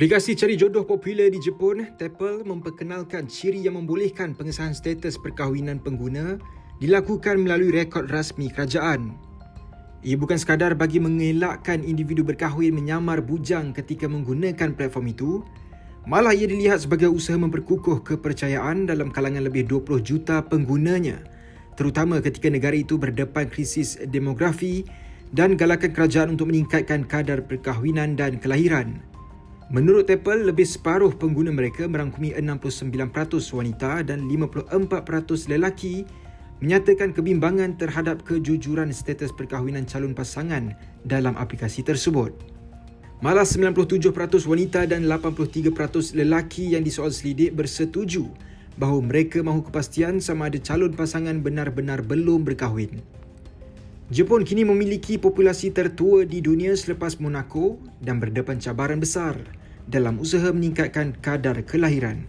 Aplikasi cari jodoh popular di Jepun, Teppel memperkenalkan ciri yang membolehkan pengesahan status perkahwinan pengguna dilakukan melalui rekod rasmi kerajaan. Ia bukan sekadar bagi mengelakkan individu berkahwin menyamar bujang ketika menggunakan platform itu, malah ia dilihat sebagai usaha memperkukuh kepercayaan dalam kalangan lebih 20 juta penggunanya, terutama ketika negara itu berdepan krisis demografi dan galakan kerajaan untuk meningkatkan kadar perkahwinan dan kelahiran. Menurut Teppel, lebih separuh pengguna mereka merangkumi 69% wanita dan 54% lelaki menyatakan kebimbangan terhadap kejujuran status perkahwinan calon pasangan dalam aplikasi tersebut. Malah 97% wanita dan 83% lelaki yang disoal selidik bersetuju bahawa mereka mahu kepastian sama ada calon pasangan benar-benar belum berkahwin. Jepun kini memiliki populasi tertua di dunia selepas Monaco dan berdepan cabaran besar dalam usaha meningkatkan kadar kelahiran.